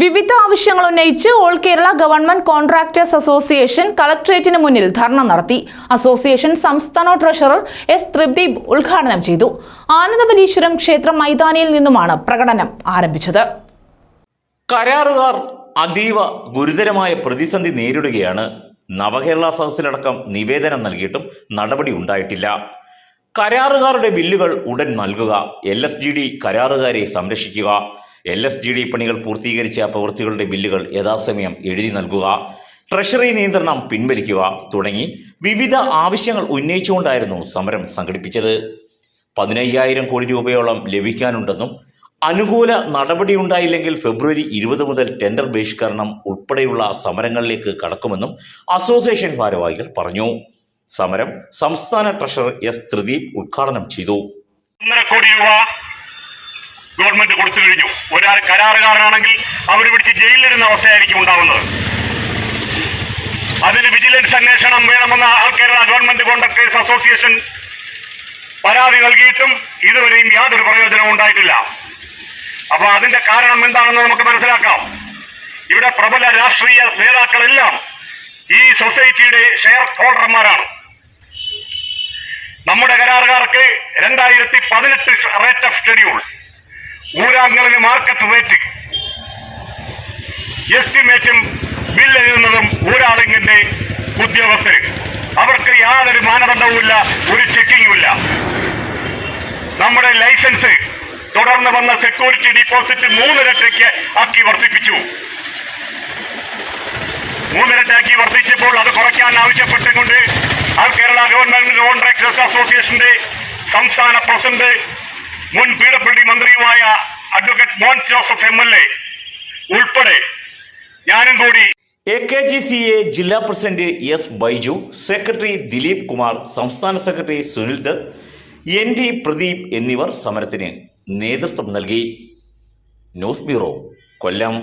വിവിധ ആവശ്യങ്ങൾ ഉന്നയിച്ച് all Kerala government contractors association കളക്ട്രേറ്റിന് മുന്നിൽ ധർണ നടത്തി. അസോസിയേഷൻ സംസ്ഥാന ട്രഷറർ എസ് ത്രിദീപ് ഉദ്ഘാടനം ചെയ്തു. ആനന്ദവലീശ്വരം ക്ഷേത്ര മൈതാനിയിൽ നിന്നുമാണ് പ്രകടനം ആരംഭിച്ചത്. കരാറുകാർ അതീവ ഗുരുതരമായ പ്രതിസന്ധി നേരിടുകയാണ്. നവകേരള സദസ്സിലടക്കം നിവേദനം നൽകിയിട്ടും നടപടി ഉണ്ടായിട്ടില്ല. കരാറുകാരുടെ ബില്ലുകൾ ഉടൻ നൽകുക. എൽ കരാറുകാരെ സംരക്ഷിക്കുക. എൽ എസ് ജി ഡി പണികൾ പൂർത്തീകരിച്ച പ്രവൃത്തികളുടെ ബില്ലുകൾ യഥാസമയം എഴുതി നൽകുക ട്രഷറി നിയന്ത്രണം പിൻവലിക്കുക തുടങ്ങി വിവിധ ആവശ്യങ്ങൾ ഉന്നയിച്ചുകൊണ്ടായിരുന്നു സമരം സംഘടിപ്പിച്ചത്. പതിനയ്യായിരം കോടി രൂപയോളം ലഭിക്കാനുണ്ടെന്നും അനുകൂല നടപടിയുണ്ടായില്ലെങ്കിൽ ഫെബ്രുവരി ഇരുപത് മുതൽ ടെൻഡർ ബഹിഷ്കരണം ഉൾപ്പെടെയുള്ള സമരങ്ങളിലേക്ക് കടക്കുമെന്നും അസോസിയേഷൻ ഭാരവാഹികൾ പറഞ്ഞു. സമരം സംസ്ഥാന ട്രഷറർ എസ്. ത്രിദീപ് ഉദ്ഘാടനം ചെയ്തു. കോടി രൂപ ഗവൺമെന്റ് കൊടുത്തു കഴിഞ്ഞു. ഒരാൾ കരാറുകാരനാണെങ്കിൽ അവർ പിടിച്ച് ജയിലിലിരുന്ന അവസ്ഥയായിരിക്കും ഉണ്ടാവുന്നത്. അതിന് വിജിലൻസ് അന്വേഷണം വേണമെന്ന കേരള ഗവൺമെന്റ് കോൺട്രാക്ടേഴ്സ് അസോസിയേഷൻ പരാതി നൽകിയിട്ടും ഇതുവരെയും യാതൊരു പ്രയോജനവും ഉണ്ടായിട്ടില്ല. അപ്പൊ അതിന്റെ കാരണം എന്താണെന്ന് നമുക്ക് മനസ്സിലാക്കാം. ഇവിടെ പ്രബല രാഷ്ട്രീയ നേതാക്കളെല്ലാം ഈ സൊസൈറ്റിയുടെ ഷെയർ ഹോൾഡർമാരാണ്. നമ്മുടെ കരാറുകാർക്ക് രണ്ടായിരത്തി പതിനെട്ട് റേറ്റ് ഓഫ് ഷെഡ്യൂൾ. ഊരാങ്കലിന് മാർക്കറ്റ് റേറ്റ് എസ്റ്റിമേറ്റും ബില്ല് എഴുതുന്നതും ഊരാളിങ്ങിന്റെ ഉദ്യോഗസ്ഥര്. അവർക്ക് യാതൊരു മാനദണ്ഡവുമില്ല ഒരു ചെക്കിങ്ങുമില്ല നമ്മുടെ ലൈസൻസ് തുടർന്ന് വന്ന സെക്യൂരിറ്റി ഡിപ്പോസിറ്റ് മൂന്നിരട്ടയ്ക്ക് ആക്കി വർദ്ധിപ്പിച്ചു. മൂന്നിരട്ടാക്കി വർദ്ധിച്ചപ്പോൾ അത് കുറയ്ക്കാൻ ആവശ്യപ്പെട്ടുകൊണ്ട് ആൾ കേരള ഗവൺമെന്റ് കോൺട്രാക്ടേഴ്സ് അസോസിയേഷന്റെ സംസ്ഥാന പ്രസിഡന്റ് മുൻ പി ഡബ്ല്യു മന്ത്രിയുമായ advocate Mon Joseph M L A ഉൾപ്പെടെ ഞാനും കൂടി A K G C A ജില്ലാ president S Baiju secretary Dileep Kumar സംസ്ഥാന secretary Sunil Dutt N D Pradeep എന്നിവർ സമരത്തിന് നേതൃത്വം നൽകി. News bureau Kollam.